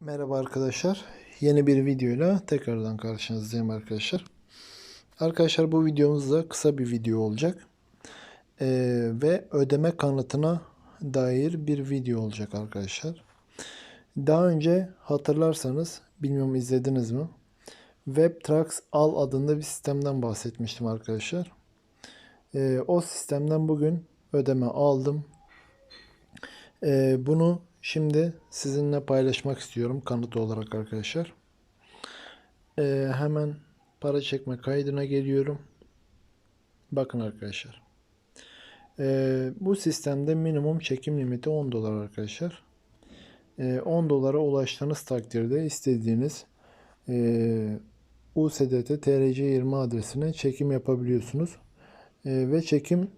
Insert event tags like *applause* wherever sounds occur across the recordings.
Merhaba arkadaşlar. Yeni bir videoyla tekrardan karşınızdayım arkadaşlar. Arkadaşlar bu videomuz da kısa bir video olacak. Ee, ve ödeme kanıtına dair bir video olacak arkadaşlar. Daha önce hatırlarsanız bilmiyorum izlediniz mi? WebTrax Al adında bir sistemden bahsetmiştim arkadaşlar. Ee, o sistemden bugün ödeme aldım. Ee, bunu şimdi sizinle paylaşmak istiyorum kanıt olarak arkadaşlar. Ee, hemen para çekme kaydına geliyorum. Bakın arkadaşlar. Ee, bu sistemde minimum çekim limiti 10 dolar arkadaşlar. Ee, 10 dolara ulaştığınız takdirde istediğiniz e, USDT TRC20 adresine çekim yapabiliyorsunuz. Ee, ve çekim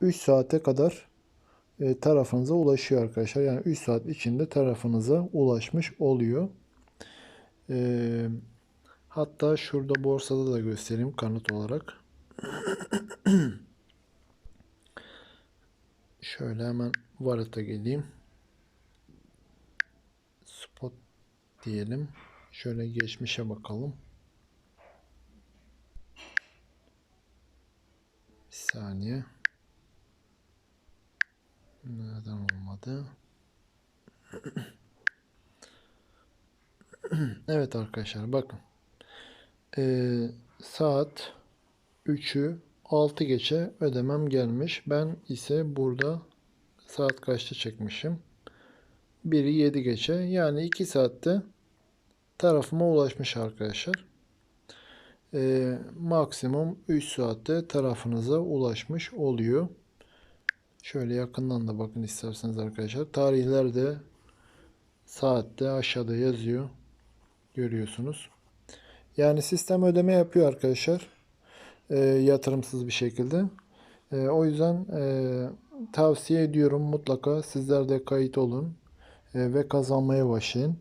3 saate kadar tarafınıza ulaşıyor arkadaşlar. Yani 3 saat içinde tarafınıza ulaşmış oluyor. E, hatta şurada borsada da göstereyim kanıt olarak. *clears throat* Şöyle hemen wallet'a geleyim. Spot diyelim. Şöyle geçmişe bakalım. Bir saniye. Neden olmadı? *clears throat* evet arkadaşlar bakın. Ee, saat 3'ü 6 geçe ödemem gelmiş. Ben ise burada saat kaçta çekmişim? 1'i 7 geçe. Yani 2 saatte tarafıma ulaşmış arkadaşlar. Ee, maksimum 3 saatte tarafınıza ulaşmış oluyor. Şöyle yakından da bakın isterseniz arkadaşlar. Tarihler de saatte aşağıda yazıyor. Görüyorsunuz. Yani sistem ödeme yapıyor arkadaşlar. E, yatırımsız bir şekilde. E, o yüzden e, tavsiye ediyorum mutlaka sizler de kayıt olun e, ve kazanmaya başlayın.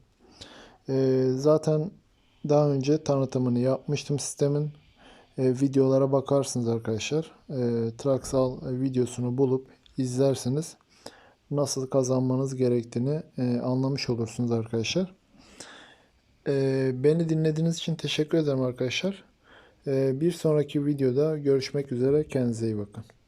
E, zaten daha önce tanıtımını yapmıştım sistemin. E, videolara bakarsınız arkadaşlar. E, Traxal videosunu bulup izlersiniz. Nasıl kazanmanız gerektiğini e, anlamış olursunuz arkadaşlar. E, beni dinlediğiniz için teşekkür ederim arkadaşlar. E, bir sonraki videoda görüşmek üzere. Kendinize iyi bakın.